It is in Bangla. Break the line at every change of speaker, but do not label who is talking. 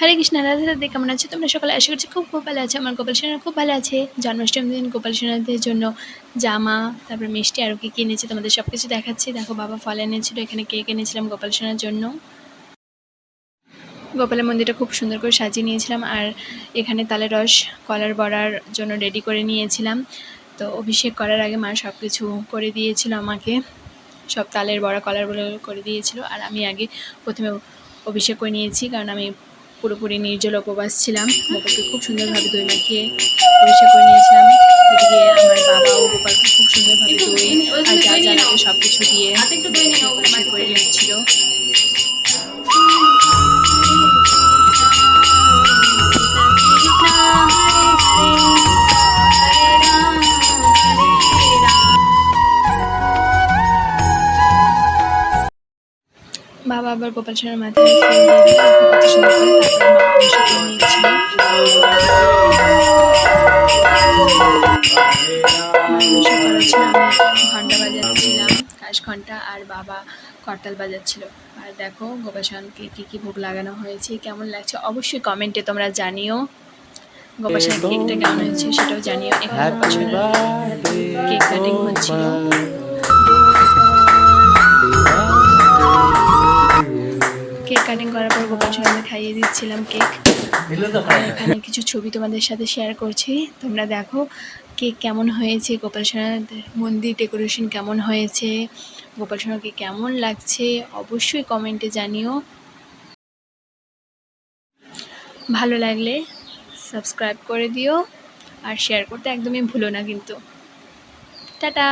হরে কৃষ্ণ, রাধে রাধে কেমন আছে? তোমরা সকালে আশা করছি খুব খুব ভালো আছে। আমার গোপাল সোনা খুব ভালো আছে। জন্মাষ্টমীর দিন গোপাল সোনাদের জন্য জামা, তারপরে মিষ্টি আরও কী কী এনেছে তোমাদের সব কিছু দেখাচ্ছি। দেখো, বাবা ফল এনেছিল, এখানে কেক এনেছিলাম গোপাল সোনার জন্য। গোপালের মন্দিরটা খুব সুন্দর করে সাজিয়ে নিয়েছিলাম আর এখানে তালের রস, কলার বড়ার জন্য রেডি করে নিয়েছিলাম। তো অভিষেক করার আগে মা সব কিছু করে দিয়েছিল আমাকে। সব তালের বড়া, কলার করে দিয়েছিল। আর আমি আগে প্রথমে অভিষেক করে নিয়েছি, কারণ আমি পুরোপুরি নির্জল উপবাস ছিলাম। বাবাকে খুব সুন্দরভাবে দই মাখিয়ে পরিষ্কার করে নিয়েছিলাম। এদিকে আমার বাবা ও গোপালকে খুব সুন্দরভাবে দই আর যা যা লাগে সব কিছু দিয়ে বাবা আবার গোপাল সোনার মাথায় ঘণ্টা বাজাচ্ছিলাম কাশ ঘণ্টা আর বাবা করতাল বাজাচ্ছিল। আর দেখো, গোপাল সোনাকে কী কী ভোগ লাগানো হয়েছে, কেমন লাগছে, অবশ্যই কমেন্টে তোমরা জানিও। গোপাল সোনার কেকটা কেমন হয়েছে সেটাও জানিও। এখানে কেক কাটিং হচ্ছিল কেক কাটিং করার পর গোপাল সোনাকে খাইয়ে দিচ্ছিলাম কেক এখানে কিছু ছবি তোমাদের সাথে শেয়ার করছি। তোমরা দেখো কেক কেমন হয়েছে গোপাল সোনার মন্দির ডেকোরেশন কেমন হয়েছে গোপাল সোনাকে কেমন লাগছে অবশ্যই কমেন্টে জানিও। ভালো লাগলে সাবস্ক্রাইব করে দিও আর শেয়ার করতে একদমই ভুলো না কিন্তু। টাটা!